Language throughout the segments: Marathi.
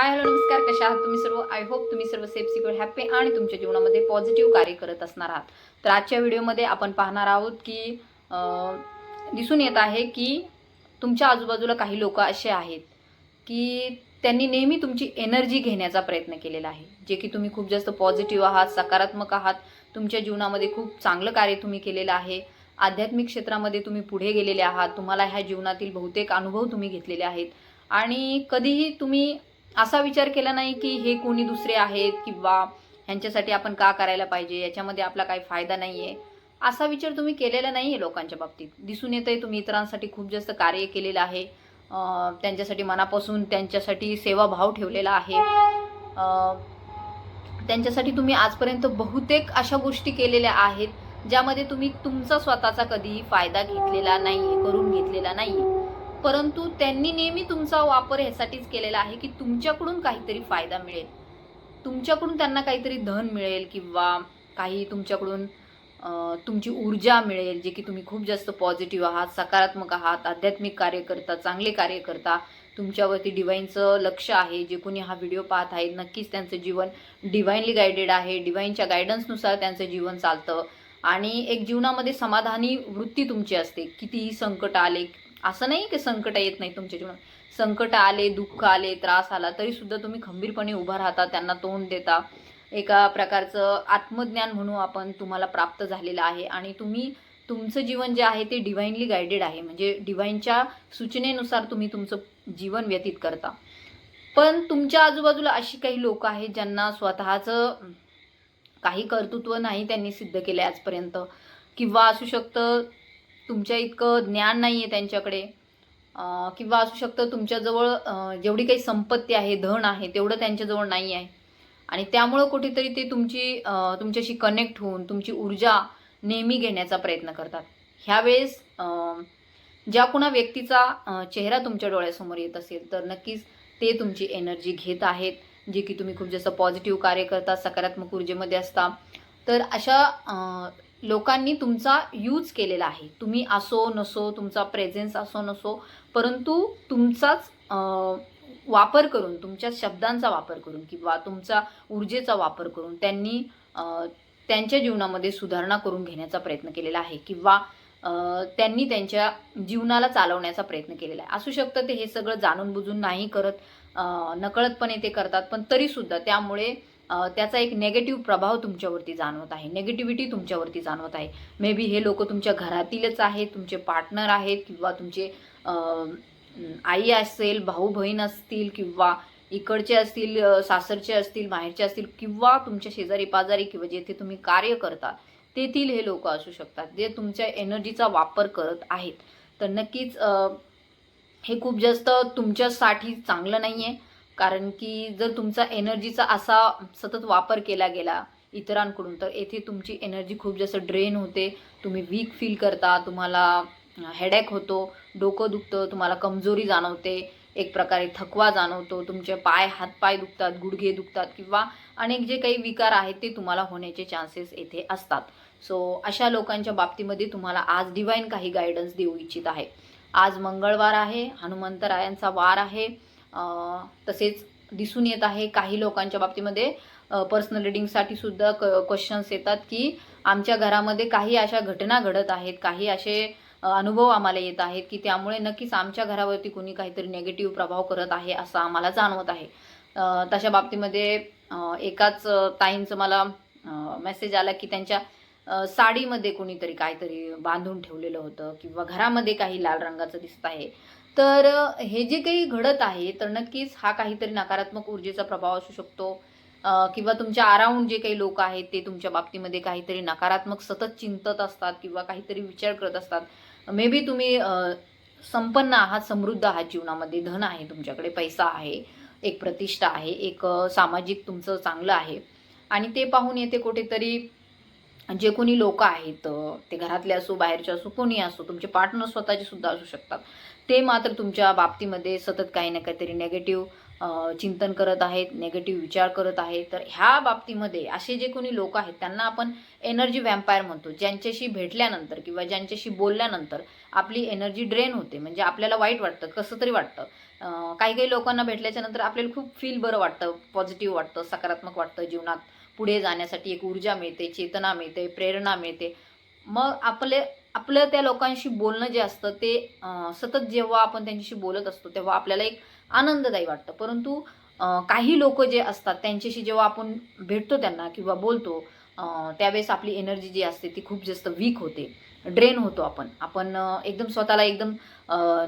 हाय हॅलो नमस्कार. कशा आहात तुम्ही सर्व? आय होप तुम्ही सर्व सेफ सिक्युअर हॅपी आणि तुमच्या जीवनामध्ये पॉझिटिव्ह कार्य करत असणार आहात. तर आजच्या व्हिडिओमध्ये आपण पाहणार आहोत की दिसून येत आहे की तुमच्या आजूबाजूला काही लोक असे आहेत की त्यांनी नेहमी तुमची एनर्जी घेण्याचा प्रयत्न केलेला आहे. जे की तुम्ही खूप जास्त पॉझिटिव्ह आहात सकारात्मक आहात. तुमच्या जीवनामध्ये खूप चांगलं कार्य तुम्ही केलेलं आहे. आध्यात्मिक क्षेत्रामध्ये तुम्ही पुढे गेलेले आहात. तुम्हाला ह्या जीवनातील बहुतेक अनुभव तुम्ही घेतलेले आहेत. आणि कधीही तुम्ही असा विचार केला नाही की हे कोणी दुसरे आहेत किंवा ह्यांच्यासाठी आपण का करायला पाहिजे? याच्यामध्ये आपला काही फायदा नाही आहे असा विचार तुम्ही केलेला नाही आहे लोकांच्या बाबतीत. दिसून येतं आहे तुम्ही इतरांसाठी खूप जास्त कार्य केलेलं आहे. त्यांच्यासाठी मनापासून त्यांच्यासाठी सेवाभाव ठेवलेला आहे. त्यांच्यासाठी तुम्ही आजपर्यंत बहुतेक अशा गोष्टी केलेल्या आहेत ज्यामध्ये तुम्ही तुमचा स्वतःचा कधीही फायदा घेतलेला नाही करून घेतलेला नाही आहे परंतु त्यांनी नेहमी तुमचा वापर ह्यासाठीच केलेला आहे की तुमच्याकडून काहीतरी फायदा मिळेल. तुमच्याकडून त्यांना काहीतरी धन मिळेल किंवा काही तुमच्याकडून तुमची ऊर्जा मिळेल जे की तुम्ही खूप जास्त पॉझिटिव्ह आहात सकारात्मक आहात आध्यात्मिक कार्य करता चांगले कार्य करता. तुमच्यावरती डिवाईनचं लक्ष आहे जे कोणी हा व्हिडिओ पाहत आहेत नक्कीच त्यांचं जीवन डिवाईनली गायडेड आहे. डिवाईनच्या गायडन्सनुसार त्यांचं जीवन चालतं. आणि एक जीवनामध्ये समाधानी वृत्ती तुमची असते. कितीही संकट आले असं नाही की संकट येत नाही तुमच्या जीवनात. संकट आले दुःख आले त्रास आला तरी सुद्धा तुम्ही खंबीरपणे उभा राहता त्यांना तोंड देता. एका प्रकारचं आत्मज्ञान म्हणू आपण तुम्हाला प्राप्त झालेलं आहे आणि तुम्ही तुमचं जीवन जे आहे ते डिवाईनली गायडेड आहे. म्हणजे डिवाईनच्या सूचनेनुसार तुम्ही तुमचं जीवन व्यतीत करता. पण तुमच्या आजूबाजूला अशी काही लोक आहेत ज्यांना स्वतःचं काही कर्तृत्व नाही त्यांनी सिद्ध केलं आजपर्यंत. किंवा असू शकतं तुमच्या इतकं ज्ञान नाही आहे त्यांच्याकडे किंवा असू शकतं तुमच्याजवळ जेवढी काही संपत्ती आहे धन आहे तेवढं त्यांच्याजवळ नाही आहे. आणि त्यामुळं कुठेतरी ते तुमची तुमच्याशी कनेक्ट होऊन तुमची ऊर्जा नेहमी घेण्याचा प्रयत्न करतात. ह्यावेळेस ज्या कुणा व्यक्तीचा चेहरा तुमच्या डोळ्यासमोर येत असेल तर नक्कीच ते तुमची एनर्जी घेत आहेत जे की तुम्ही खूप जसं पॉझिटिव्ह कार्य करता सकारात्मक ऊर्जेमध्ये असता. तर अशा लोकांनी तुमचा यूज केलेला आहे. तुम्ही असो नसो तुमचा प्रेझेन्स असो नसो परंतु तुमचाच वापर करून तुमच्या शब्दांचा वापर करून किंवा तुमचा ऊर्जेचा वापर करून त्यांनी त्यांच्या जीवनामध्ये सुधारणा करून घेण्याचा प्रयत्न केलेला आहे किंवा त्यांनी त्यांच्या जीवनाला चालवण्याचा प्रयत्न केलेला आहे. असू शकतं ते हे सगळं जाणून बुजून नाही करत नकळतपणे ते करतात पण तरीसुद्धा त्यामुळे त्याचा एक नेगेटिव्ह प्रभाव तुमच्यावरती जाणवत आहे. नेगेटिव्हिटी तुमच्यावरती जाणवत आहे. मे बी हे लोक तुमच्या घरातीलच आहेत तुमचे पार्टनर आहेत किंवा तुमचे आई असेल भाऊ बहीण असतील किंवा इकडचे असतील सासरचे असतील बाहेरचे असतील किंवा तुमच्या शेजारी पाजारी किंवा जेथे तुम्ही कार्य करता तेथील हे लोक असू शकतात. जे तुमच्या एनर्जीचा वापर करत आहेत. तर नक्कीच हे खूप जास्त तुमच्यासाठी चांगलं नाही आहे कारण की जर तुमचा एनर्जीचा असा सतत वापर केला गेला इतरांकडून तर येथे तुमची एनर्जी खूप जास्त ड्रेन होते. तुम्ही वीक फील करता तुम्हाला हेडॅक होतो डोकं दुखतं तुम्हाला कमजोरी जाणवते एक प्रकारे थकवा जाणवतो तुमचे पाय हातपाय दुखतात गुडघे दुखतात किंवा अनेक जे काही विकार आहेत ते तुम्हाला होण्याचे चान्सेस येथे असतात. सो अशा लोकांच्या बाबतीमध्ये तुम्हाला आज डिवाईन काही गायडन्स देऊ इच्छित आहे. आज मंगळवार आहे हनुमंतरायांचा वार आहे. तसेच दिसून येत आहे. काही लोकांच्या बाबतीमध्ये पर्सनल रिडिंगसाठी सुद्धा क क्वेश्चन्स येतात की आमच्या घरामध्ये काही अशा घटना घडत आहेत. काही असे अनुभव आम्हाला येत आहेत की त्यामुळे नक्कीच आमच्या घरावरती कोणी काहीतरी नेगेटिव्ह प्रभाव करत आहे असं आम्हाला जाणवत आहे. तशा बाबतीमध्ये एकाच ताईंचं मला मेसेज आला की त्यांच्या साडीमध्ये कोणीतरी काहीतरी बांधून ठेवलेलं होतं किंवा घरामध्ये काही लाल रंगाचं दिसत आहे. तर हे जे काही घडत आहे तर नक्कीच हा काहीतरी नकारात्मक ऊर्जेचा प्रभाव असू शकतो. किंवा तुमच्या अराउंड जे काही लोक आहेत ते तुमच्या बाबतीमध्ये काहीतरी नकारात्मक सतत चिंतत असतात किंवा काहीतरी विचार करत असतात. मे बी तुम्ही संपन्न आहात समृद्ध आहात जीवनामध्ये. धन आहे तुमच्याकडे पैसा आहे एक प्रतिष्ठा आहे एक सामाजिक तुमचं चांगलं आहे. आणि ते पाहून येते कुठेतरी जे कोणी लोक आहेत ते घरातले असो बाहेरचे असो कोणी असो तुमचे पार्टनर स्वतःचे सुद्धा असू शकतात. ते मात्र तुमच्या बाबतीमध्ये सतत काही ना काहीतरी नेगेटिव्ह चिंतन करत आहेत नेगेटिव्ह विचार करत आहेत. तर ह्या बाबतीमध्ये असे जे कोणी लोक आहेत त्यांना आपण एनर्जी वॅम्पायर म्हणतो. ज्यांच्याशी भेटल्यानंतर किंवा ज्यांच्याशी बोलल्यानंतर आपली एनर्जी ड्रेन होते. म्हणजे आपल्याला वाईट वाटतं कसं तरी वाटतं. काही काही लोकांना भेटल्याच्या नंतर आपल्याला खूप फील बरं वाटतं पॉझिटिव्ह वाटतं सकारात्मक वाटतं जीवनात. पुढे जाण्यासाठी एक ऊर्जा मिळते चेतना मिळते प्रेरणा मिळते. मग आपले आपलं त्या लोकांशी बोलणं जे असतं ते सतत जेव्हा आपण त्यांच्याशी बोलत असतो तेव्हा आपल्याला एक आनंददायी वाटतं. परंतु काही लोक जे असतात त्यांच्याशी जेव्हा आपण भेटतो त्यांना किंवा बोलतो त्यावेळेस आपली एनर्जी जी असते ती खूप जास्त वीक होते. ड्रेन होतो आपण. आपण एकदम स्वतःला एकदम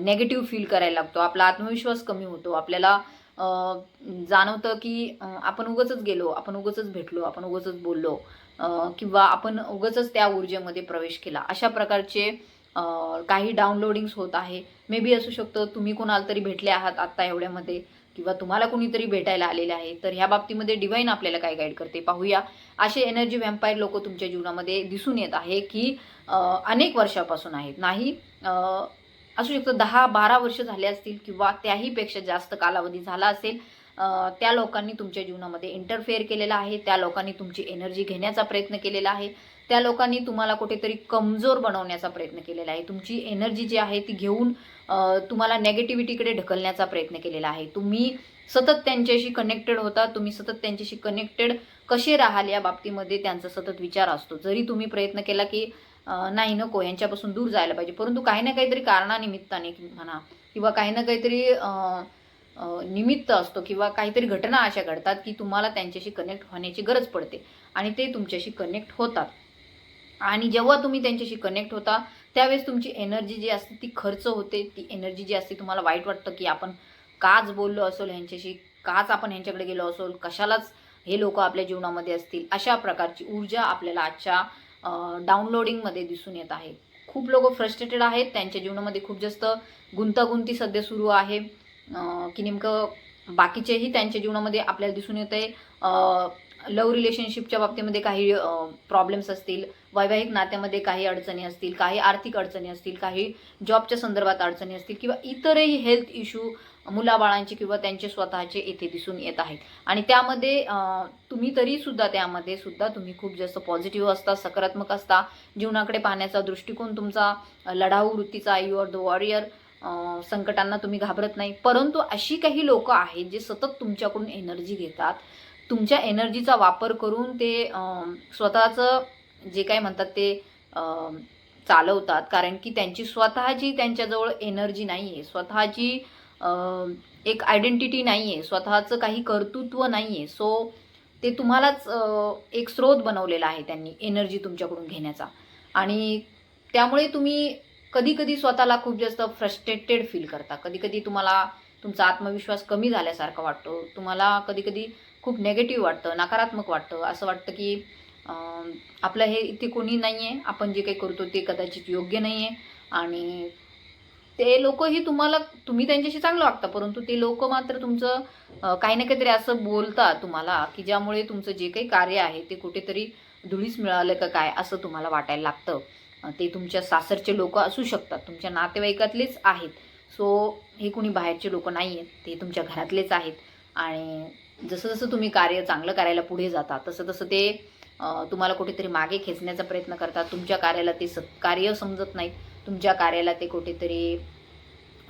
नेगेटिव्ह फील करायला लागतो. आपला आत्मविश्वास कमी होतो. आपल्याला जाणवतं की आपण उगच गेलो आपण उगच भेटलो आपण उगच बोललो. किंवा आपण उगच त्या ऊर्जेमध्ये प्रवेश केला. अशा प्रकारचे काही डाउनलोडिंग्स होत आहे. मे बी असू शकतं तुम्ही कोणाला तरी भेटले आहात आत्ता एवढ्यामध्ये किंवा तुम्हाला कोणीतरी भेटायला आलेले आहे तर ह्या बाबतीमध्ये डिवाईन आपल्याला काय गाईड करते? पाहूया. असे एनर्जी व्हॅम्पायर लोक तुमच्या जीवनामध्ये दिसून येत आहे की अनेक वर्षापासून आहेत. नाही असू शकतं दहा बारा वर्ष झाले असतील किंवा त्याहीपेक्षा जास्त कालावधी झाला असेल त्या लोकांनी तुमच्या जीवनामध्ये इंटरफेअर केलेला आहे त्या लोकांनी तुमची एनर्जी घेण्याचा प्रयत्न केलेला आहे त्या लोकांनी तुम्हाला कुठेतरी कमजोर बनवण्याचा प्रयत्न केलेला आहे. तुमची एनर्जी जी आहे ती घेऊन तुम्हाला नेगेटिव्हिटीकडे ढकलण्याचा प्रयत्न केलेला आहे. तुम्ही सतत त्यांच्याशी कनेक्टेड होता तुम्ही सतत त्यांच्याशी कनेक्टेड कसे राहाल या बाबतीमध्ये त्यांचा सतत विचार असतो. जरी तुम्ही प्रयत्न केला की नाही नको यांच्यापासून दूर जायला पाहिजे परंतु काही ना काहीतरी कारणानिमित्ताने म्हणा किंवा काही ना काहीतरी अं, निमित्त असतो किंवा काहीतरी घटना अशा घडतात की तुम्हाला त्यांच्याशी कनेक्ट होण्याची गरज पडते आणि ते तुमच्याशी कनेक्ट होतात. आणि जेव्हा तुम्ही त्यांच्याशी कनेक्ट होता त्यावेळेस तुमची एनर्जी जी असते ती खर्च होते. ती एनर्जी जी असते तुम्हाला वाईट वाटतं की आपण काच बोललो असेल ह्यांच्याशी काच आपण ह्यांच्याकडे गेलो असेल कशालाच हे लोक आपल्या जीवनामध्ये असतील अशा प्रकारची ऊर्जा आपल्याला आजच्या डाउनलोडिंगमध्ये दिसून येत आहे. खूप लोक फ्रस्ट्रेटेड आहेत त्यांच्या जीवनामध्ये खूप जास्त गुंतागुंती सध्या सुरू आहे. की नेमकं बाकीचेही त्यांच्या जीवनामध्ये आपल्याला दिसून येत आहे लव रिलेशनशिपच्या बाबतीमध्ये काही प्रॉब्लेम्स असतील. वैवाहिक नात्यामध्ये काही अडचणी असतील काही आर्थिक अडचणी असतील काही जॉबच्या संदर्भात अडचणी असतील किंवा इतरही हेल्थ इश्यू मुलाबाळांचे किंवा त्यांचे स्वतःचे येथे दिसून येत आहेत. आणि त्यामध्ये तुम्ही तरी सुद्धा त्यामध्ये सुद्धा तुम्ही खूप जास्त पॉझिटिव्ह असता सकारात्मक असता. जीवनाकडे पाहण्याचा दृष्टिकोन तुमचा लढाऊ वृत्तीचा यू आर द वॉरियर संकटांना तुम्ही घाबरत नाही. परंतु अशी काही लोक आहेत जे सतत तुमच्याकडून एनर्जी घेतात. तुमच्या एनर्जीचा वापर करून ते स्वतःचं जे काय म्हणतात ते चालवतात. कारण की त्यांची स्वतःची त्यांच्याजवळ एनर्जी नाही आहे स्वतःची एक आयडेंटिटी नाही आहे स्वतःचं काही कर्तृत्व नाही आहे सो ते तुम्हालाच एक स्रोत बनवलेला आहे त्यांनी एनर्जी तुमच्याकडून घेण्याचा. आणि त्यामुळे तुम्ही कधी कधी स्वतःला खूप जास्त फ्रस्ट्रेटेड फील करता. कधी कधी तुम्हाला तुमचा आत्मविश्वास कमी झाल्यासारखा वाटतो. तुम्हाला कधी कधी खूप नेगेटिव्ह वाटतं नकारात्मक वाटतं. असं वाटतं की आपलं हे इथे कोणी नाही आहे आपण जे काही करतो ते कदाचित योग्य नाही आहे आणि ते लोकही तुम्हाला तुम्ही त्यांच्याशी चांगलं वागता. परंतु ते लोक मात्र तुमचं काही ना काहीतरी असं बोलतात तुम्हाला की ज्यामुळे तुमचं जे काही कार्य आहे ते कुठेतरी धुळीस मिळालं का काय असं तुम्हाला वाटायला लागतं. ते तुमच्या सासरचे लोक असू शकतात. तुमच्या नातेवाईकातलेच आहेत. सो हे कुणी बाहेरचे लोक नाही आहेत ते तुमच्या घरातलेच आहेत. आणि जसं जसं तुम्ही कार्य चांगलं करायला पुढे जाता तसं तसं ते तुम्हाला कुठेतरी मागे खेचण्याचा प्रयत्न करतात. तुमच्या कार्याला ते सत कार्य समजत नाहीत. तुमच्या कार्याला ते कुठेतरी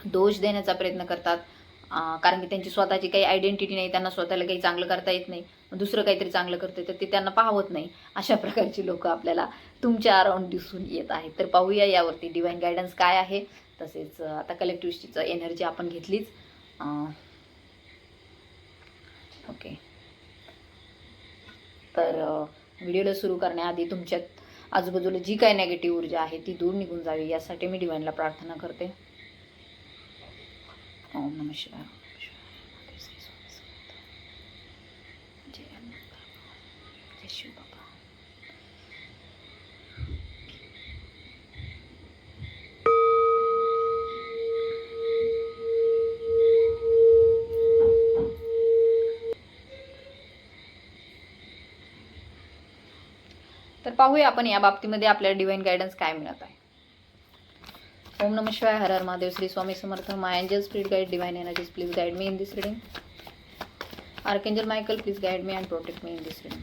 दोष देण्याचा प्रयत्न करतात. कारण की त्यांची स्वतःची काही आयडेंटिटी नाही. त्यांना स्वतःला काही चांगलं करता येत नाही. दुसरं काहीतरी चांगलं करता तर ते त्यांना पाहवत नाही. अशा प्रकारची लोक आपल्याला तुमच्या अराउंड दिसून येत आहे. तर पाहूया यावरती डिवाईन गायडन्स काय आहे. तसेच आता कलेक्टिव्हिटीचं एनर्जी आपण घेतलीच. ओके तर व्हिडिओला सुरू करण्याआधी तुमच्यात आजूबाजूला जी काही नेगेटिव्ह ऊर्जा आहे ती दूर निघून जावी. यासाठी मी डिवाईनला प्रार्थना करते. ओम नम शिवाय. जय हनुमान जय शिव पाहूया आपण या बाबतीमध्ये आपल्याला डिवाईन गायडन्स काय मिळत आहे. ओम नम शिवाय हर हर Mahadev Shri Swami Samarth my angel speed guide divine energies please guide me in this reading Archangel Michael please guide me and protect me in this reading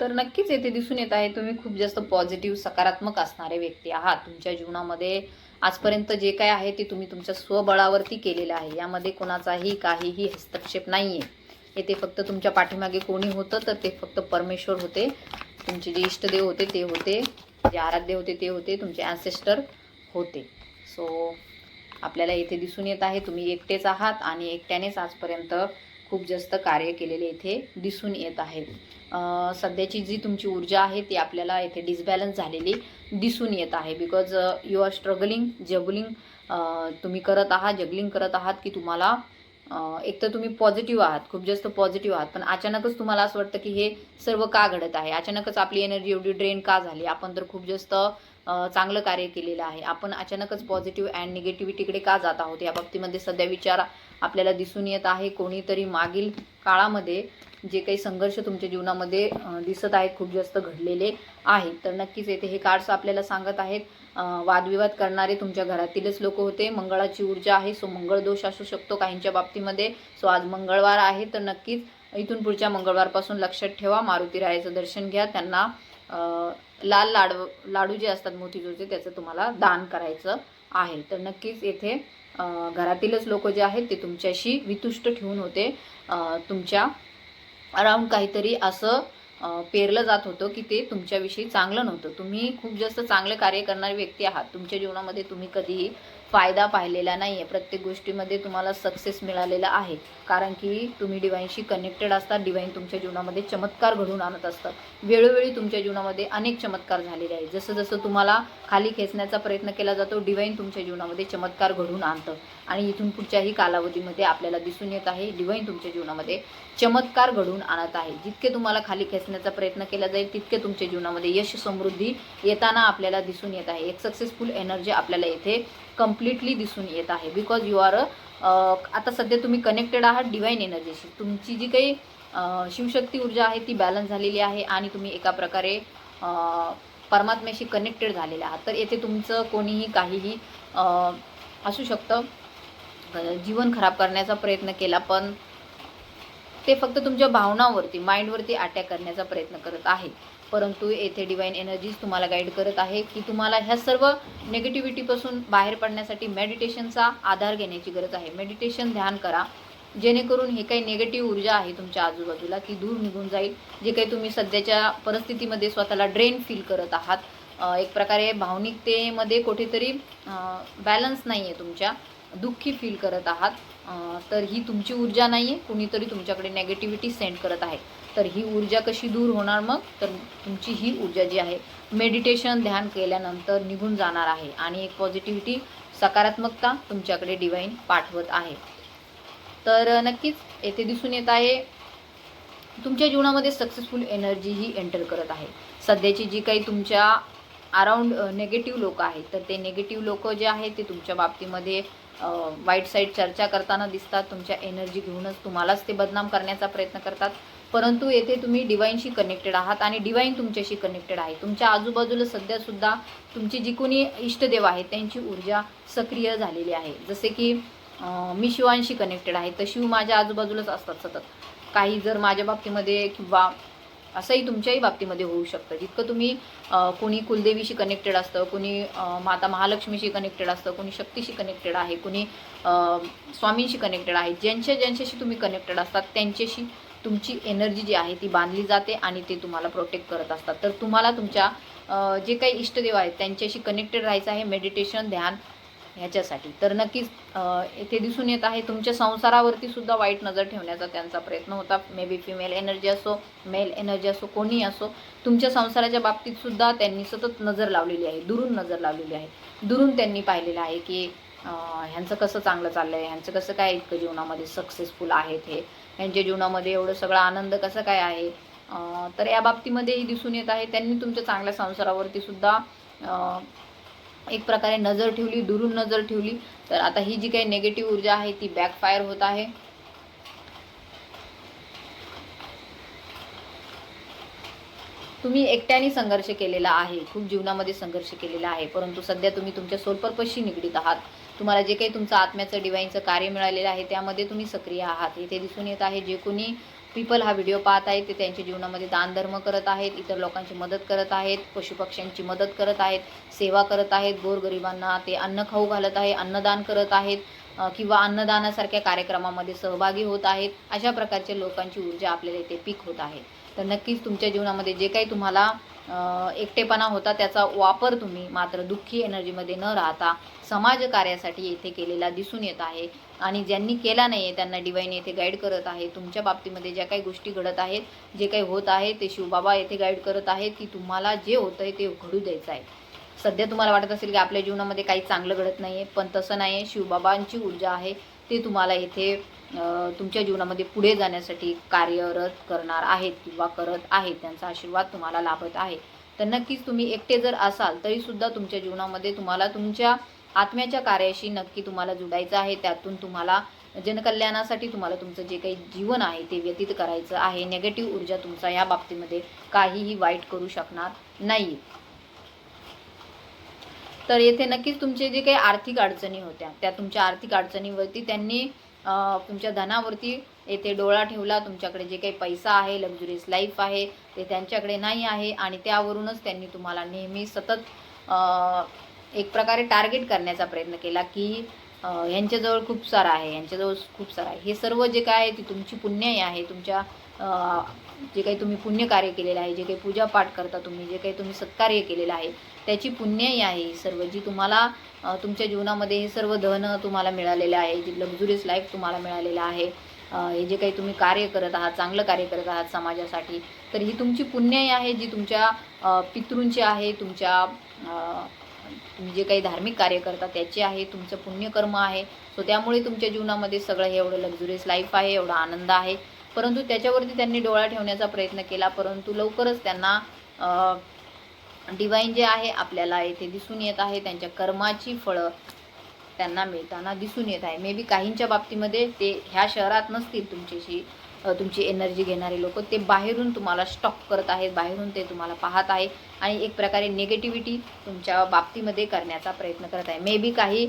तर नक्कीच येथे दिसून येत आहे तुम्ही खूप जास्त पॉझिटिव्ह सकारात्मक असणारे व्यक्ती आहात. तुमच्या जीवनामध्ये आजपर्यंत जे काय आहे ते तुम्ही तुमच्या स्वबळावरती केलेलं आहे. यामध्ये कोणाचाही काहीही हस्तक्षेप नाही आहे येथे फक्त तुमच्या पाठीमागे कोणी होतं तर ते फक्त परमेश्वर होते. तुमचे जे इष्टदेव होते ते होते. जे आराध्य होते ते होते. तुमचे ॲन्सेस्टर होते. सो आपल्याला येथे दिसून येत आहे तुम्ही एकटेच आहात आणि एकट्यानेच आजपर्यंत खूप जास्त कार्य केलेले इथे दिसून येत आहे. सध्याची जी तुमची ऊर्जा आहे ती आपल्याला इथे डिसबॅलन्स झालेली दिसून येत आहे. Because you are struggling juggling तुम्ही करत आहात जगलिंग करत आहात की तुम्हाला एक तर तुम्ही पॉझिटिव्ह आहात खूप जास्त पॉझिटिव्ह आहात. पण अचानकच तुम्हाला असं वाटतं की हे सर्व का घडत आहे? अचानकच आपली एनर्जी एवढी ड्रेन का झाली? आपण तर खूप जास्त चांगलं कार्य केलेलं आहे. आपण अचानकच पॉझिटिव्ह अँड निगेटिव्हिटीकडे का जात आहोत? या बाबतीमध्ये सध्या विचार आपल्याला दिसून येत आहे. कोणीतरी मागील काळामध्ये जे काही संघर्ष तुमच्या जीवनामध्ये दिसत आहेत खूप जास्त घडलेले आहेत. तर नक्कीच येथे हे कार्ड्स आपल्याला सांगत आहेत. वादविवाद करणारे तुमच्या घरातीलच लोक होते. मंगळाची ऊर्जा आहे सो मंगळ दोष असू शकतो काहींच्या बाबतीमध्ये. सो आज मंगळवार आहे तर नक्कीच इथून पुढच्या मंगळवारपासून लक्षात ठेवा. मारुती रायाचं दर्शन घ्या. त्यांना लाल लाडू लाडू जे असतात मोतीचूरचे त्याचं तुम्हाला दान करायचं आहे. तर नक्कीच येथे घरातीलच लोक जे आहेत ते तुमच्याशी वितुष्ट ठेवून होते. तुमच्या अराउंड काहीतरी असं पेरलं जात होतं की ते तुमच्याविषयी चांगलं नव्हतं. तुम्ही खूप जास्त चांगले कार्य करणारी व्यक्ती आहात. तुमच्या जीवनामध्ये तुम्ही कधीही फायदा पाहिलेला नाही आहे प्रत्येक गोष्टीमध्ये तुम्हाला सक्सेस मिळालेला आहे. कारण की तुम्ही डिवाईनशी कनेक्टेड असतात डिवाईन तुमच्या जीवनामध्ये चमत्कार घडवून आणत असतात. वेळोवेळी तुमच्या जीवनामध्ये अनेक चमत्कार झालेले आहेत. जसं जसं तुम्हाला खाली खेचण्याचा प्रयत्न केला जातो डिवाईन तुमच्या जीवनामध्ये चमत्कार घडवून आणतं. आणि इथून पुढच्याही कालावधीमध्ये आपल्याला दिसून येत आहे. डिवाईन तुमच्या जीवनामध्ये चमत्कार घडवून आणत आहे. जितके तुम्हाला खाली खेचण्याचा प्रयत्न केला जाईल तितके तुमच्या जीवनामध्ये यश समृद्धी येताना आपल्याला दिसून येत आहे. एक सक्सेसफुल एनर्जी आपल्याला येथे कम्प्लिटली दिसून येत आहे. बिकॉज यू आर आता सध्या तुम्ही कनेक्टेड आहात डिवाईन एनर्जीशी तुमची जी काही शिवशक्ती ऊर्जा आहे ती बॅलन्स झालेली आहे आणि तुम्ही एका प्रकारे परमात्म्याशी कनेक्टेड झालेले आहात. तर येथे तुमचं कोणीही काहीही असू शकतं. जीवन खराब करण्याचा प्रयत्न केला पण ते फक्त तुमच्या भावनावरती माइंडवरती अटॅक करण्याचा प्रयत्न करत आहे परंतु येथे डिवाईन एनर्जीज तुम्हाला गाईड करत आहे की तुम्हाला ह्या सर्व निगेटिव्हिटीपासून बाहेर पडण्यासाठी मेडिटेशनचा आधार घेण्याची गरज आहे. मेडिटेशन ध्यान करा. जेणेकरून हे काही नेगेटिव्ह ऊर्जा आहे तुमच्या आजूबाजूला ती दूर निघून जाईल. जे काही तुम्ही सध्याच्या परिस्थितीमध्ये स्वतःला ड्रेन फील करत आहात एक प्रकारे भावनिकतेमध्ये कुठेतरी बॅलन्स नाही आहे तुमच्या. दुःखी फील करत आहात. तर ही तुमची ऊर्जा नाही आहे कुणीतरी तुमच्याकडे नेगेटिव्हिटी सेंड करत आहे. तर ही ऊर्जा कशी दूर होणार मग? तर तुमची ही ऊर्जा जी आहे मेडिटेशन ध्यान केल्यानंतर निघून जाणार आहे आणि एक पॉझिटिव्हिटी सकारात्मकता तुमच्याकडे डिवाईन पाठवत आहे. तर नक्कीच येथे दिसून येत आहे तुमच्या जीवनामध्ये सक्सेसफुल एनर्जी ही एंटर करत आहे. सध्याची जी काही तुमच्या अराउंड नेगेटिव्ह लोक आहेत तर ते नेगेटिव्ह लोक जे आहेत ते तुमच्या बाबतीमध्ये वाईट साईड चर्चा करताना दिसतात तुमच्या एनर्जी घेऊनच तुम्हालाच ते बदनाम करण्याचा प्रयत्न करतात. परंतु येथे तुम्ही डिवाईनशी कनेक्टेड आहात आणि डिवाईन तुमच्याशी कनेक्टेड आहे. तुमच्या आजूबाजूला सध्यासुद्धा तुमची जी कोणी इष्टदेव आहेत त्यांची ऊर्जा सक्रिय झालेली आहे. जसे की मी शिवांशी कनेक्टेड आहे तर शिव माझ्या आजूबाजूलाच असतात सतत. काही जर माझ्या बाबतीमध्ये किंवा असंही तुमच्याही बाबतीमध्ये होऊ शकतं. जितकं तुम्ही कुणी कोणी कुलदेवीशी कनेक्टेड असतं कोणी माता महालक्ष्मीशी कनेक्टेड असतं कोणी शक्तीशी कनेक्टेड आहे कोणी स्वामींशी कनेक्टेड आहे ज्यांच्या ज्यांच्याशी तुम्ही कनेक्टेड असतात त्यांच्याशी तुमची एनर्जी जी आहे ती बांधली जाते आणि ते तुम्हाला प्रोटेक्ट करत असतात. तर तुम्हाला तुमच्या जे काही इष्टदेव आहेत त्यांच्याशी कनेक्टेड राहायचं आहे मेडिटेशन ध्यान ह्याच्यासाठी तर नक्कीच येथे दिसून येत आहे तुमच्या संसारावरती सुद्धा वाईट नजर ठेवण्याचा त्यांचा प्रयत्न होता. मे बी फिमेल एनर्जी असो मेल एनर्जी असो कोणी असो तुमच्या संसाराच्या बाबतीत सुद्धा त्यांनी सतत नजर लावलेली आहे दुरून नजर लावलेली आहे. दुरून त्यांनी पाहिलेलं आहे की ह्यांचं कसं चांगलं चाललं आहे ह्यांचं कसं काय इतकं जीवनामध्ये सक्सेसफुल आहेत हे? ह्यांच्या जीवनामध्ये एवढं सगळं आनंद कसं काय आहे? तर या बाबतीमध्येही दिसून येत आहे. त्यांनी तुमच्या चांगल्या संसारावरती सुद्धा एक प्रकारे नजर ठेवली दुरून नजर ठेवली. तर आता ही जी काही नेगेटिव्ह ऊर्जा आहे ती बॅकफायर होत आहे. तुम्ही एकट्याने संघर्ष केलेला आहे खूप जीवनामध्ये संघर्ष केलेला आहे परंतु सध्या तुम्ही तुमच्या सोलपर्पशी निगडीत आहात. तुम्हाला जे काही तुमचं आत्म्याचं डिवाईनचं कार्य मिळालेलं आहे त्यामध्ये तुम्ही सक्रिय आहात. इथे दिसून येत आहे जे कोणी पीपल हा व्हिडिओ पाहत आहेत ते त्यांच्या जीवनामध्ये दानधर्म करत आहेत इतर लोकांची मदत करत आहेत पशुपक्ष्यांची मदत करत आहेत सेवा करत आहेत गोरगरिबांना ते अन्न खाऊ घालत आहे अन्नदान करत आहेत किंवा अन्नदानासारख्या कार्यक्रमामध्ये सहभागी होत आहेत अशा प्रकारच्या लोकांची ऊर्जा आपल्याला इथे पीक होत आहे. तर नक्कीच तुमच्या जीवनामध्ये जे काही तुम्हाला एकटेपणा होता त्याचा वापर तुम्ही मात्र दुःखी एनर्जीमध्ये न राहता समाजकार्यासाठी येथे केलेला दिसून येत आहे. आणि ज्यांनी केला नाही आहे त्यांना डिवाईन येथे गाईड करत आहे. तुमच्या बाबतीमध्ये ज्या काही गोष्टी घडत आहेत जे काही होत आहे ते शिवबाबा येथे गाईड करत आहेत की तुम्हाला जे होतं आहे ते घडू द्यायचं आहे. सध्या तुम्हाला वाटत असेल की आपल्या जीवनामध्ये काही चांगलं घडत नाही आहे पण तसं नाही आहे शिवबाबांची ऊर्जा आहे ते तुम्हाला येथे तुमच्या जीवनामध्ये पुढे जाण्यासाठी कार्यरत करणार आहेत किंवा करत आहेत त्यांचा आशीर्वाद तुम्हाला लाभत आहे. तर नक्कीच तुम्ही एकटे जर असाल तरीसुद्धा तुमच्या जीवनामध्ये तुम्हाला तुमच्या आत्म्याच्या कार्याशी नक्की तुम्हाला जुडायचं आहे. त्यातून तुम्हाला जनकल्याणासाठी तुम्हाला तुमचं जे काही जीवन आहे ते व्यतीत करायचं आहे. नेगेटिव्ह ऊर्जा तुमचा या बाबतीमध्ये काहीही वाईट करू शकणार नाही तर येथे नक्कीच तुमचे जे काही आर्थिक अडचणी होत्या त्या तुमच्या आर्थिक अडचणीवरती त्यांनी तुमच्या धनावरती येथे डोळा ठेवला तुमच्याकडे जे काही पैसा आहे लक्झुरियस लाईफ आहे ते त्यांच्याकडे नाही आहे आणि त्यावरूनच त्यांनी तुम्हाला नेहमी सतत एक प्रकारे टार्गेट करण्याचा प्रयत्न केला की ह्यांच्याजवळ यांच्याजवळ खूप सारं आहे यांच्याजवळ खूप सारं आहे. हे सर्व जे काय आहे ती तुमची पुण्याई आहे तुमच्या जे काही तुम्ही पुण्यकार्य केलेलं आहे जे काही पूजापाठ करता तुम्ही जे काही तुम्ही सत्कार्य केलेलं आहे त्याची पुण्यही आहे ही सर्व जी तुम्हाला तुमच्या जीवनामध्ये हे सर्व धन तुम्हाला मिळालेलं आहे जी लक्झुरियस लाईफ तुम्हाला मिळालेलं आहे हे जे काही तुम्ही कार्य करत आहात चांगलं कार्य करत आहात समाजासाठी तर ही तुमची पुण्यही आहे जी तुमच्या पितृंची आहे तुमच्या तुम्ही जे काही धार्मिक कार्य करता त्याचे आहे तुमचं पुण्यकर्म आहे. सो त्यामुळे तुमच्या जीवनामध्ये सगळं हे एवढं लक्झुरियस लाईफ आहे एवढा आनंद आहे. परंतु त्याच्यावरती त्यांनी डोळा ठेवण्याचा प्रयत्न केला परंतु लवकरच त्यांना डिवाईन जे आहे आपल्याला येथे दिसून येत आहे त्यांच्या कर्माची फळं त्यांना मिळताना दिसून येत आहे. मे बी काहींच्या बाबतीमध्ये ते ह्या शहरात नसतील तुमच्याशी. तुमची एनर्जी घेणारे लोक ते बाहेरून तुम्हाला स्टॉक करत आहेत बाहेरून ते तुम्हाला पाहत आहे आणि एक प्रकारे निगेटिव्हिटी तुमच्या बाबतीमध्ये करण्याचा प्रयत्न करत आहे. मे बी काही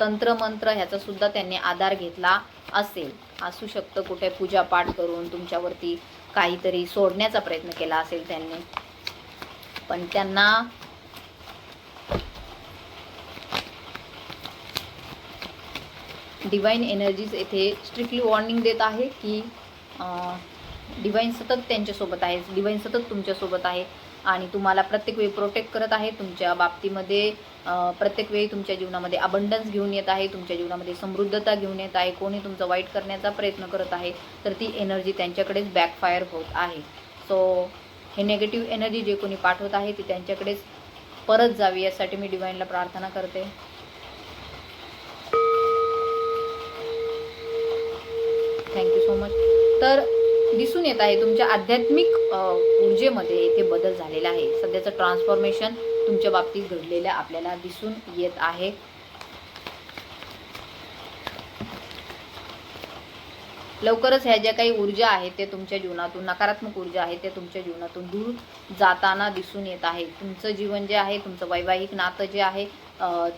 तंत्रमंत्र ह्याचासुद्धा त्यांनी आधार घेतला असेल. असू शकतं कुठे पूजापाठ करून तुमच्यावरती काहीतरी सोडण्याचा प्रयत्न केला असेल त्यांनी. पण त्यांना डिवाईन एनर्जीज येथे स्ट्रिक्टली वॉर्निंग देत आहे की डिवाईन सतत त्यांच्यासोबत आहे. डिवाईन सतत तुमच्यासोबत आहे. आणि तुम्हाला प्रत्येक वेळी प्रोटेक्ट करत आहे. तुमच्या बाबतीमध्ये प्रत्येक वेळी तुमच्या जीवनामध्ये अबंडन्स घेऊन येत आहे. तुमच्या जीवनामध्ये समृद्धता घेऊन येत आहे. कोणी तुमचं वाईट करण्याचा प्रयत्न करत आहे तर ती एनर्जी त्यांच्याकडेच बॅकफायर होत आहे. सो हे नेगेटिव्ह एनर्जी जे कोणी पाठवत आहे ती त्यांच्याकडेच परत जावी यासाठी मी डिवाईनला प्रार्थना करते. तर दिसून येत आहे तुमच्या आध्यात्मिक ऊर्जेमध्ये इथे बदल झालेला आहे. सध्याचं ट्रान्सफॉर्मेशन तुमच्या बाबतीत घडलेलं आपल्याला दिसून येत आहे. लवकरच ह्या ज्या काही ऊर्जा आहेत ते तुमच्या जीवनातून नकारात्मक ऊर्जा आहे ते तुमच्या जीवनातून दूर जाताना दिसून येत आहे. तुमचं जीवन जे आहे तुमचं वैवाहिक नातं जे आहे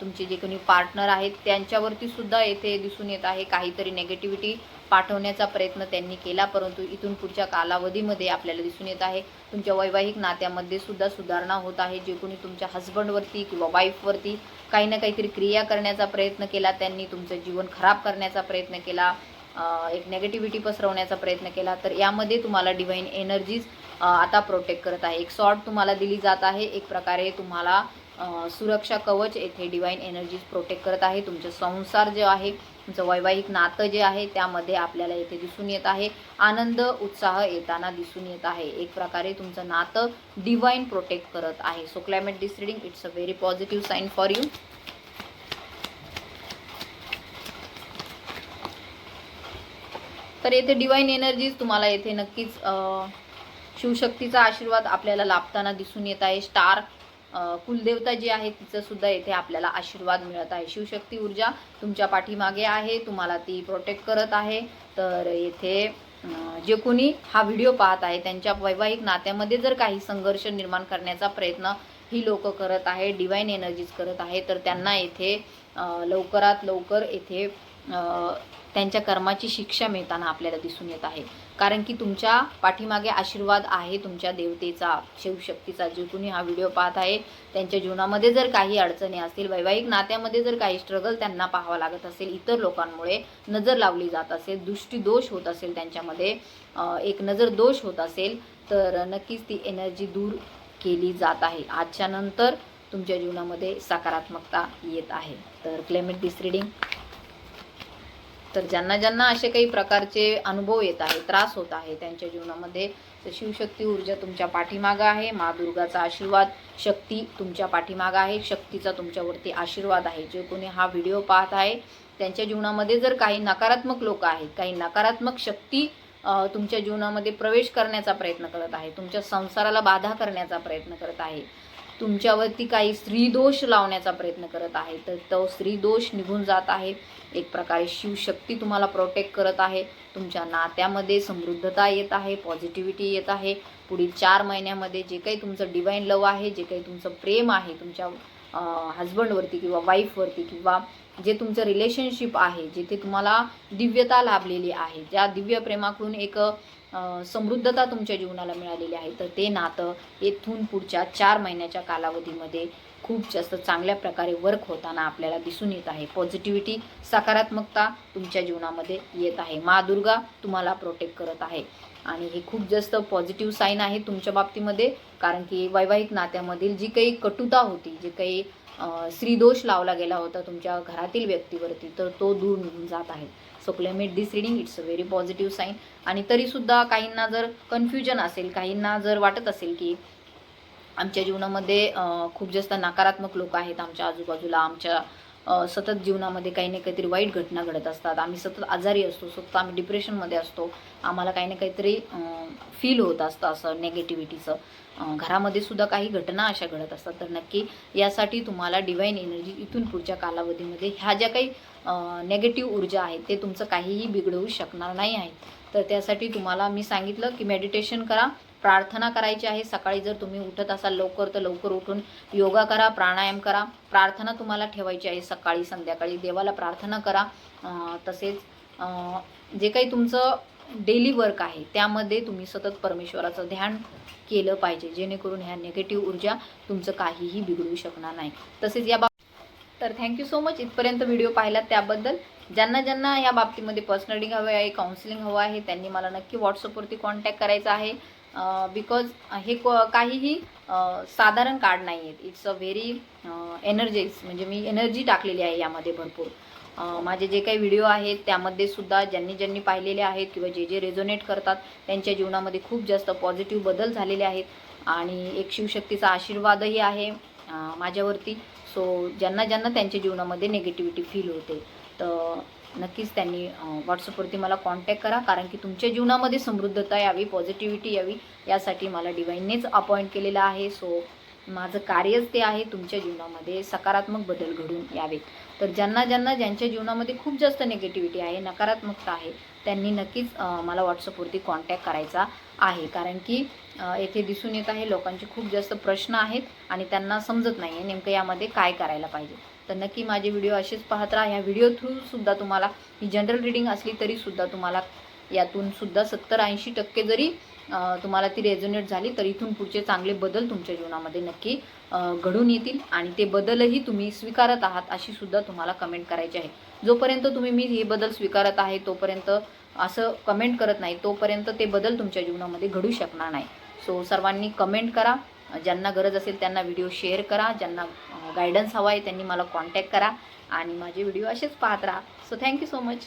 तुमचे जे कोणी पार्टनर आहेत त्यांच्यावरती सुद्धा येथे दिसून येत आहे. काहीतरी नेगेटिव्हिटी पाठवण्याचा प्रयत्न त्यांनी केला परंतु इथून पुढच्या कालावधीमध्ये आपल्याला दिसून येत आहे तुमच्या वैवाहिक नात्यामध्ये सुद्धा सुधारणा होत आहे जे कोणी तुमच्या हस्बंडवरती किंवा वाईफवरती काही ना काहीतरी क्रिया करण्याचा प्रयत्न केला त्यांनी तुमचं जीवन खराब करण्याचा प्रयत्न केला एक नेगेटिव्हिटी पसरवण्याचा प्रयत्न केला तर यामध्ये तुम्हाला डिवाईन एनर्जीज आता प्रोटेक्ट करत आहे. एक सॉर्ट तुम्हाला दिली जात आहे एक प्रकारे तुम्हाला सुरक्षा कवच येथे डिवाईन एनर्जीज प्रोटेक्ट करत आहे. तुमचं संसार जे आहे तुमचं वैवाहिक नातं जे आहे त्यामध्ये आपल्याला येथे दिसून येत आहे. आनंद उत्साह येताना दिसून येत आहे. एक प्रकारे तुमचं नातं डिवाईन प्रोटेक्ट करत आहे. So claim it this reading it's a very positive sign for you तर येथे डिवाईन एनर्जीज तुम्हाला येथे नक्कीच शिवशक्तीचा आशीर्वाद आपल्याला लाभताना दिसून येत आहे. स्टार कुलदेवता जी आहे तिचं सुद्धा येथे आपल्याला आशीर्वाद मिळत आहे. शिवशक्ती ऊर्जा तुमच्या पाठीमागे आहे तुम्हाला ती प्रोटेक्ट करत आहे. तर येथे जे कोणी हा व्हिडिओ पाहत आहे त्यांच्या वैवाहिक नात्यामध्ये जर काही संघर्ष निर्माण करण्याचा प्रयत्न ही लोक करत आहे डिवाईन एनर्जीज करत आहे तर त्यांना येथे लवकरात लवकर येथे त्यांच्या कर्माची शिक्षा मिळताना आपल्याला दिसून येत आहे. कारण की तुमच्या पाठीमागे आशीर्वाद आहे तुमच्या देवतेचा शिवशक्तीचा. जे कोणी हा व्हिडिओ पाहत आहे त्यांच्या जीवनामध्ये जर काही अडचणी असतील वैवाहिक नात्यामध्ये जर काही स्ट्रगल त्यांना पाहावा लागत असेल इतर लोकांमुळे नजर लावली जात असेल दृष्टीदोष होत असेल त्यांच्यामध्ये एक नजर दोष होत असेल तर नक्कीच ती एनर्जी दूर केली जात आहे. आजच्या नंतर तुमच्या जीवनामध्ये सकारात्मकता येत आहे. तर क्लेमेट दिस रिडिंग तर ज्यांना ज्यांना असे काही प्रकारचे अनुभव येत आहे त्रास होत आहे त्यांच्या जीवनामध्ये तर शिवशक्ती ऊर्जा तुमच्या पाठीमागं आहे. मा दुर्गाचा आशीर्वाद शक्ती तुमच्या पाठीमागं आहे. शक्तीचा तुमच्यावरती आशीर्वाद आहे. जे कोणी हा व्हिडिओ पाहत आहे त्यांच्या जीवनामध्ये जर काही नकारात्मक लोक आहेत काही नकारात्मक शक्ती तुमच्या जीवनामध्ये प्रवेश करण्याचा प्रयत्न करत आहे तुमच्या संसाराला बाधा करण्याचा प्रयत्न करत आहे तुमच्यावरती काही स्त्रीदोष लावण्याचा प्रयत्न करत आहे तर तो स्त्रीदोष निघून जात आहे. एक प्रकारे शिवशक्ती तुम्हाला प्रोटेक्ट करत आहे. तुमच्या नात्यामध्ये समृद्धता येत आहे पॉझिटिव्हिटी येत आहे. पुढील चार महिन्यामध्ये जे काही तुमचं डिवाईन लव आहे जे काही तुमचं प्रेम आहे तुमच्या हजबंडवरती किंवा वाईफवरती किंवा जे तुमचं रिलेशनशिप आहे जिथे तुम्हाला दिव्यता लाभलेली आहे ज्या दिव्य प्रेमाकडून एक समृद्धता तुमच्या जीवनाला मिळालेली आहे तर ते नातं येथून पुढच्या चार महिन्याच्या कालावधीमध्ये खूप जास्त चांगल्या प्रकारे वर्क होताना आपल्याला दिसून येत आहे. पॉझिटिव्हिटी सकारात्मकता तुमच्या जीवनामध्ये येत आहे. मा दुर्गा तुम्हाला प्रोटेक्ट करत आहे. आणि हे खूप जास्त पॉझिटिव्ह साईन आहे तुमच्या बाबतीमध्ये कारण की वैवाहिक नात्यामधील जी काही कटुता होती जी काही श्रीदोष स्त्रीदोष लावला गेला होता तुमच्या घरातील व्यक्तीवरती तर तो दूर निघून जात आहे. So claim it this reading it's a very positive sign आणि तरीसुद्धा काहींना जर कन्फ्युजन असेल काहींना जर वाटत असेल की आमच्या जीवनामध्ये खूप जास्त नकारात्मक लोक आहेत आमच्या आजूबाजूला. आमच्या सतत जीवनामध्ये काही ना काहीतरी वाईट घटना घडत असतात. आम्ही सतत आजारी असतो सतत आम्ही डिप्रेशनमध्ये असतो. आम्हाला काही ना काहीतरी फील होत असतं असं नेगेटिव्हिटीचं घरामध्ये सुद्धा काही घटना अशा घडत असतात. तर नक्की यासाठी तुम्हाला डिवाईन एनर्जी इथून पुढच्या कालावधीमध्ये ह्या ज्या काही नेगेटिव्ह ऊर्जा आहेत ते तुमचं काहीही बिघडवू शकणार नाही आहेत तर त्यासाठी तुम्हाला मी सांगितलं की मेडिटेशन करा. प्रार्थना करायची आहे. सकाळी जर तुम्ही उठत असाल लवकर तर लवकर उठून योगा करा प्राणायाम करा. प्रार्थना तुम्हाला ठेवायची आहे सकाळी संध्याकाळी. देवाला प्रार्थना करा. तसेच जे काही तुमचं डेली वर्क आहे त्यामध्ये तुम्ही सतत परमेश्वराचं ध्यान केलं पाहिजे. जेणेकरून ह्या निगेटिव्ह ऊर्जा तुमचं काहीही बिघडू शकणार नाही. तसेच या बाब तर थँक्यू सो मच इथपर्यंत व्हिडिओ पाहिलात त्याबद्दल. ज्यांना ज्यांना या बाबतीमध्ये पर्सनली हवी आहे काउन्सिलिंग हवं आहे त्यांनी मला नक्की व्हॉट्सअपवरती कॉन्टॅक्ट करायचा आहे. बिकॉज हे को काहीही साधारण कार्ड नाही आहेत इट्स अ व्हेरी एनर्जीज म्हणजे मी एनर्जी टाकलेली आहे यामध्ये भरपूर. माझे जे काही व्हिडिओ आहेत त्यामध्ये सुद्धा ज्यांनी ज्यांनी पाहिलेले आहेत किंवा जे जे रेझोनेट करतात त्यांच्या जीवनामध्ये खूप जास्त पॉझिटिव्ह बदल झालेले आहेत. आणि एक शिवशक्तीचा आशीर्वादही आहे माझ्यावरती. सो ज्यांना ज्यांना त्यांच्या जीवनामध्ये निगेटिव्हिटी फील होते. तर नक्कीच त्यांनी व्हॉट्सअपवरती मला कॉन्टॅक्ट करा. कारण की तुमच्या जीवनामध्ये समृद्धता यावी पॉझिटिव्हिटी यावी यासाठी मला डिवाईननेच अपॉइंट केलेलं आहे. सो माझं कार्यच ते आहे तुमच्या जीवनामध्ये सकारात्मक बदल घडून यावेत. तर ज्यांना ज्यांना ज्यांच्या जीवनामध्ये खूप जास्त निगेटिव्हिटी आहे नकारात्मकता आहे त्यांनी नक्कीच मला व्हॉट्सअपवरती कॉन्टॅक्ट करायचा आहे. कारण की येथे दिसून येत आहे लोकांचे खूप जास्त प्रश्न आहेत आणि त्यांना समजत नाही आहे नेमकं यामध्ये काय करायला पाहिजे. तर नक्की माझे व्हिडिओ असेच पाहत राहा. ह्या व्हिडिओ थ्रूसुद्धा तुम्हाला ही जनरल रिडिंग असली तरीसुद्धा तुम्हाला यातून सुद्धा सत्तर ऐंशी टक्के जरी तुम्हाला ती रेझोनेट झाली तर इथून पुढचे चांगले बदल तुमच्या जीवनामध्ये नक्की घडून येतील आणि ते बदलही तुम्ही स्वीकारत आहात अशी सुद्धा तुम्हाला कमेंट करायची आहे. जोपर्यंत तुम्ही मी हे बदल स्वीकारत आहे तोपर्यंत असं कमेंट करत नाही तोपर्यंत ते बदल तुमच्या जीवनामध्ये घडू शकणार नाही. सो सर्वांनी कमेंट करा. ज्यांना गरज असेल त्यांना व्हिडिओ शेअर करा. ज्यांना गायडन्स हवा आहे त्यांनी मला कॉन्टॅक्ट करा. आणि माझे व्हिडिओ असेच पाहत राहा. So thank you so much